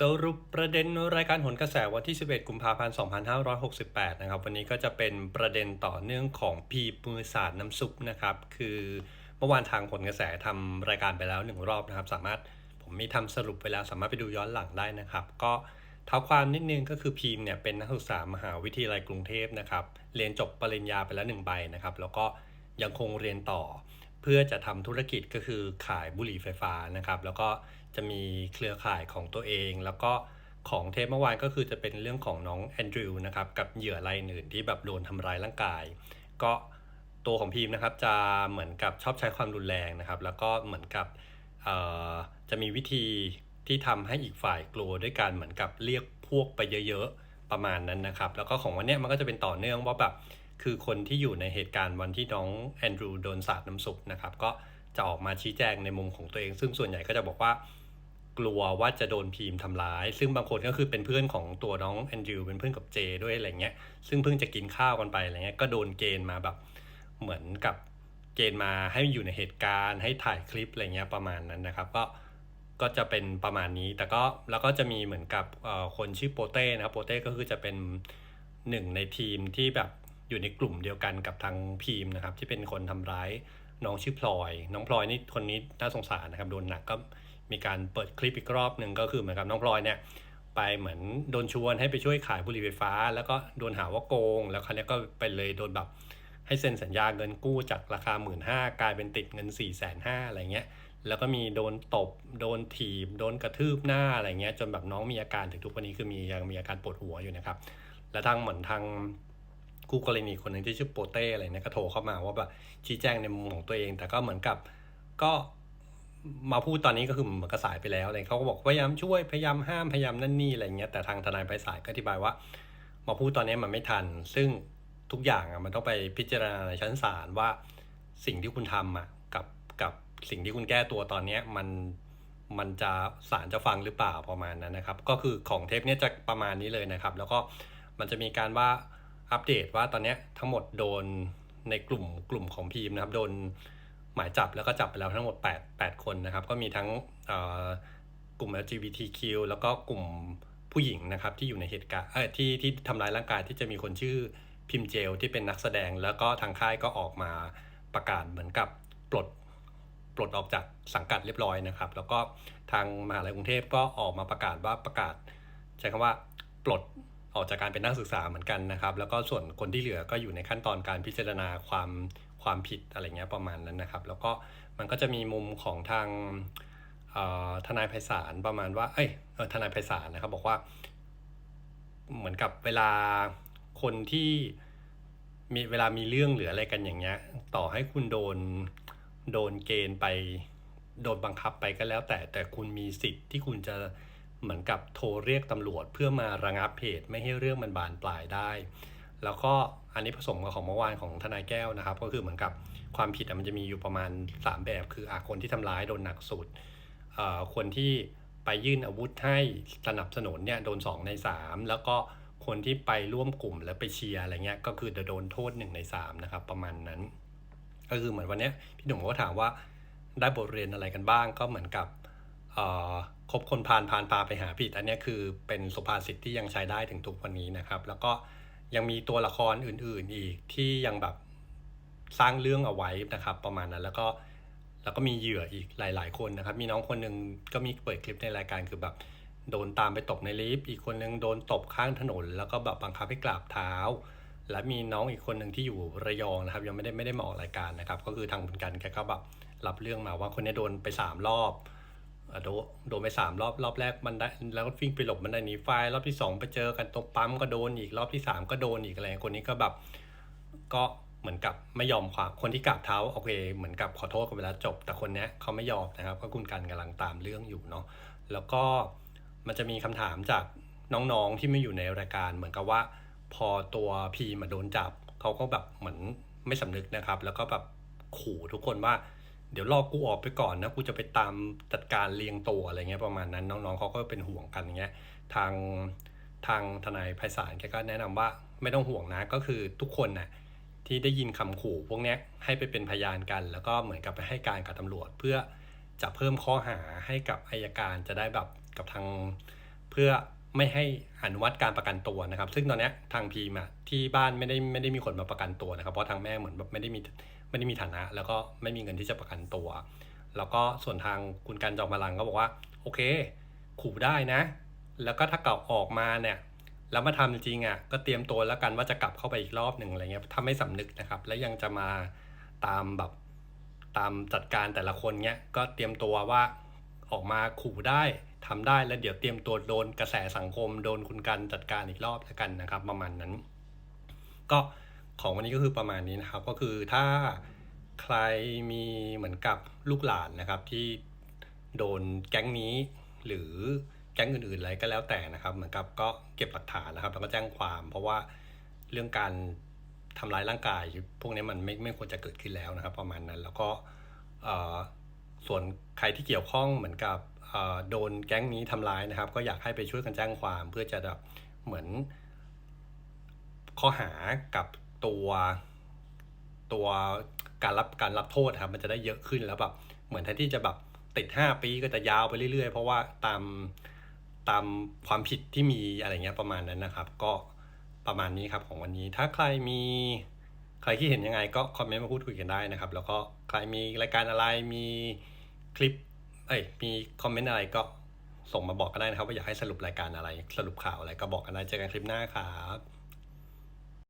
สรุปประเด็นรายการหนกระแสวันที่ 11 กุมภาพันธ์ 2568 นะครับ วันนี้ก็จะเป็นประเด็นต่อเนื่องของพีมือศาสาดน้ำซุปนะครับ คือเมื่อวานทางผลกระแสทำรายการไปแล้วหนึ่งรอบนะครับ สามารถผมมีทำสรุปไปแล้วสามารถไปดูย้อนหลังได้นะครับ ก็เท้าความนิดนึงก็คือพีมเนี่ยเป็นนักศึกษามหาวิทยาลัยกรุงเทพนะครับ เรียนจบปริญญาไปแล้วหนึ่งใบนะครับ แล้วก็ยังคงเรียนต่อ เพื่อจะทำธุรกิจก็คือขายบุหรี่ไฟฟ้านะครับ แล้วก็จะมีเครือข่ายของตัวเอง แล้วก็ของเทปเมื่อวานก็คือจะเป็นเรื่องของน้องแอนดรูว์นะครับกับเหยื่อรายอื่นที่แบบโดนทำร้ายร่างกาย ก็ตัวของพีมนะครับจะเหมือนกับชอบใช้ความรุนแรงนะครับ แล้วก็เหมือนกับจะมีวิธีที่ทำให้อีกฝ่ายกลัวด้วยการเหมือนกับเรียกพวกไปเยอะๆประมาณนั้นนะครับ แล้วก็ของวันนี้มันก็จะเป็นต่อเนื่องว่าแบบ คือคนที่อยู่ในเหตุการณ์วันที่น้องแอนดรูว์โดนสาดน้ำซุปนะครับก็จะออกมาชี้แจงในมุมของตัวเอง ซึ่งส่วนใหญ่ก็จะบอกว่ากลัวว่าจะโดนพีมทำร้าย ซึ่งบางคนก็คือเป็นเพื่อนของตัวน้องแอนดรูว์เป็นเพื่อนกับเจด้วยอะไรเงี้ยซึ่งเพิ่งจะกินข้าวกันไปอะไรเงี้ยก็โดนเกณฑ์มาแบบเหมือนกับเกณฑ์มาให้อยู่ในเหตุการณ์ให้ถ่ายคลิปอะไรเงี้ยประมาณนั้นนะครับ ก็ก็จะเป็นประมาณนี้ แต่ก็แล้วก็จะมีเหมือนกับคนชื่อโปเต้นะครับโปเต้ก็คือจะเป็นหนึ่งในทีมที่แบบ อยู่ในกลุ่มเดียวกันกับทางพีมนะครับ ที่เป็นคนทำร้ายน้องชื่อพลอย น้องพลอยนี่คนนี้น่าสงสารนะครับโดนหนักก็มีการเปิดคลิปอีกรอบหนึ่งก็คือเหมือนกับน้องพลอยเนี่ยไปเหมือนโดนชวนให้ไปช่วยขายบุหรี่ไฟฟ้า แล้วก็โดนหาว่าโกง แล้วคราวนี้ก็ไปเลยโดนแบบให้เซ็นสัญญาเงินกู้จากราคา 1 5ื่นกลายเป็นติดเงิน4ี่แสนห้าอะไรเงี้ยแล้วก็มีโดนตบ โดนถีบ โดนกระทืบหน้าอะไรเงี้ยจนแบบน้องมีอาการถึงทุกวันนี้คือมียังมีอาการปวดหัวอยู่นะครับ และทางเหมือนทาง คู่กรณีคนหนึ่งที่ชื่อโปเต้อะไรเนี่ยก็โทรเข้ามาว่าแบบชี้แจงในมุมของตัวเอง แต่ก็เหมือนกับก็มาพูดตอนนี้ก็คือเหมือนกระสายไปแล้วอะไรเขาก็บอกพยายามช่วยพยายามห้ามพยายามนั่นนี่อะไรเงี้ยแต่ทางทนายไพศาลก็อธิบายว่า มาพูดตอนนี้มันไม่ทัน ซึ่งทุกอย่างอะมันต้องไปพิจารณาในชั้นศาลว่าสิ่งที่คุณทำอะกับกับสิ่งที่คุณแก้ตัวตอนเนี้ยมันมันจะศาลจะฟังหรือเปล่าประมาณนั้นนะครับ ก็คือของเทปเนี้ยจะประมาณนี้เลยนะครับ แล้วก็มันจะมีการว่า อัปเดตว่าตอนนี้ทั้งหมดโดนในกลุ่มกลุ่มของพีมนะครับ โดนหมายจับแล้วก็จับไปแล้วทั้งหมด 8 8 คนนะครับ ก็มีทั้งอ่อกลุ่ม LGBTQ แล้วก็กลุ่มผู้หญิงนะครับที่อยู่ในเหตุการณ์เอ้ยที่ที่ทำร้ายร่างกายที่จะมีคนชื่อพิมเจลที่เป็นนักแสดง แล้วก็ทางค่ายก็ออกมาประกาศเหมือนกับปลดปลดออกจากสังกัดเรียบร้อยนะครับ แล้วก็ทางมหาลัยกรุงเทพก็ออกมาประกาศว่าประกาศใช้คำว่าปลด ออกจากการเป็นนักศึกษาเหมือนกันนะครับ แล้วก็ส่วนคนที่เหลือก็อยู่ในขั้นตอนการพิจารณาความความผิดอะไรเงี้ยประมาณนั้นนะครับ แล้วก็มันก็จะมีมุมของทางทนายไพศาลประมาณว่า เอ้ยทนายไพศาลนะครับ บอกว่า เหมือนกับเวลาคนที่มีเวลามีเรื่องหรืออะไรกันอย่างเงี้ย ต่อให้คุณโดนโดนเกณฑ์ไป โดนบังคับไปก็แล้วแต่แต่คุณมีสิทธิ์ที่คุณจะ เหมือนกับโทรเรียกตำรวจเพื่อมาระงับเหตุไม่ให้เรื่องมันบานปลายได้ แล้วก็อันนี้ผสมกับของเมื่อวานของทนายแก้วนะครับ ก็คือเหมือนกับความผิดมันจะมีอยู่ประมาณ 3 แบบ คืออะคนที่ทำร้ายโดนหนักสุดคนที่ไปยื่นอาวุธให้สนับสนุนเนี่ยโดน 2 ใน 3 แล้วก็คนที่ไปร่วมกลุ่มแล้วไปเชียร์อะไรเงี้ยก็คือจะโดนโทษ 1 ใน 3 นะครับ ประมาณนั้น ก็คือเหมือนวันนี้พี่หนุ่มก็ถามว่าได้บทเรียนอะไรกันบ้างก็เหมือนกับ คบคนพาลพาลพาไปหาผิดอันนี้คือเป็นสุภาษิตที่ยังใช้ได้ถึงทุกวันนี้นะครับ แล้วก็ยังมีตัวละครอื่นๆอีกที่ยังแบบสร้างเรื่องเอาไว้นะครับ ประมาณนั้นแล้วก็แล้วก็มีเหยื่ออีกหลาย ๆ คนนะครับ มีน้องคนหนึ่งก็มีเปิดคลิปในรายการคือแบบโดนตามไปตบในลิฟต์อีกคนหนึ่งโดนตบข้างถนน แล้วก็แบบบังคับให้กราบเท้า และมีน้องอีกคนหนึ่งที่อยู่ระยองนะครับ ยังไม่ได้ไม่ได้มาออกรายการนะครับ ก็คือทางคุณกันแกก็แบบรับเรื่องมาว่าคนนี้โดนไปสามรอบ โดนโดนไปสามรอบรอบแรกมันได้แล้วก็วิ่งไปหลบมันได้หนีไฟรอบที่สองไปเจอกันตรงปั๊มก็โดนอีกรอบที่สามก็โดนอีกอะไรคนนี้ก็แบบก็เหมือนกับไม่ยอมความคนที่กราบเท้าโอเคเหมือนกับขอโทษกันไปแล้วจบ แต่คนนี้เขาไม่ยอมนะครับก็คุณกันกำลังตามเรื่องอยู่เนาะแล้วก็มันจะมีคำถามจากน้องๆที่ไม่อยู่ในรายการ เหมือนกับว่า พอตัวพีมาโดนจับเขาก็แบบเหมือนไม่สำนึกนะครับ แล้วก็แบบขู่ทุกคนว่า เดี๋ยวรอกูออกไปก่อนนะกูจะไปตามจัดการเรียงตัวอะไรเงี้ยประมาณนั้นน้องๆเขาก็เป็นห่วงกันอย่างเงี้ยทางทางทนายไพศาลแกก็แนะนำว่าไม่ต้องห่วงนะก็คือทุกคนน่ะที่ได้ยินคำขู่พวกเนี้ยให้ไปเป็นพยานกัน แล้วก็เหมือนกับไปให้การกับตำรวจ เพื่อจะเพิ่มข้อหาให้กับอายการจะได้แบบกับทางเพื่อไม่ให้อนุมัติการประกันตัวนะครับ ซึ่งตอนนี้ทางพีมอะที่บ้านไม่ได้ไม่ได้มีคนมาประกันตัวนะครับ เพราะทางแม่เหมือนแบบไม่ได้มี ไม่ได้มีฐานะ แล้วก็ไม่มีเงินที่จะประกันตัว แล้วก็ส่วนทางคุณการจอมพลังก็บอกว่า โอเค ขู่ได้นะ แล้วก็ถ้าเก่าออกมาเนี่ยแล้วมาทำจริงอะก็เตรียมตัวแล้วกันว่าจะกลับเข้าไปอีกรอบหนึ่งอะไรเงี้ยถ้าไม่สำนึกนะครับ แล้วยังจะมาตามแบบตามจัดการแต่ละคนเนี้ยก็เตรียมตัวว่าออกมาขู่ได้ทำได้แล้วเดี๋ยวเตรียมตัวโดนกระแสสังคมโดนคุณกันจัดการอีกรอบแล้วกันนะครับ ประมาณนั้น ก็ ของวันนี้ก็คือประมาณนี้นะครับ ก็คือถ้าใครมีเหมือนกับลูกหลานนะครับ ที่โดนแก๊งนี้ หรือแก๊งอื่นๆอะไรก็แล้วแต่นะครับ เหมือนกับก็เก็บหลักฐานนะครับ แล้วก็แจ้งความ เพราะว่าเรื่องการทำร้ายร่างกาย พวกนี้มันไม่ไม่ควรจะเกิดขึ้นแล้วนะครับ ประมาณนั้นแล้วก็เออส่วนใครที่เกี่ยวข้องเหมือนกับเออโดนแก๊งนี้ทำร้ายนะครับ ก็อยากให้ไปช่วยกันแจ้งความเพื่อจะแบบเหมือนข้อหากับ ตัวตัวการรับการรับโทษครับมันจะได้เยอะขึ้นแล้วแบบเหมือนแทนที่จะแบบติดห้าปีก็จะยาวไปเรื่อยๆ เพราะว่าตามตามความผิดที่มีอะไรเงี้ยประมาณนั้นนะครับ ก็ประมาณนี้ครับของวันนี้ถ้าใครมีใครที่เห็นยังไงก็คอมเมนต์มาพูดคุยกันได้นะครับ แล้วก็ใครมีรายการอะไรมีคลิปเอ้ยมีคอมเมนต์อะไรก็ส่งมาบอกกันได้นะครับ ว่าอยากให้สรุปรายการอะไร สรุปข่าวอะไรก็บอกกันได้เจอกันคลิปหน้าครับ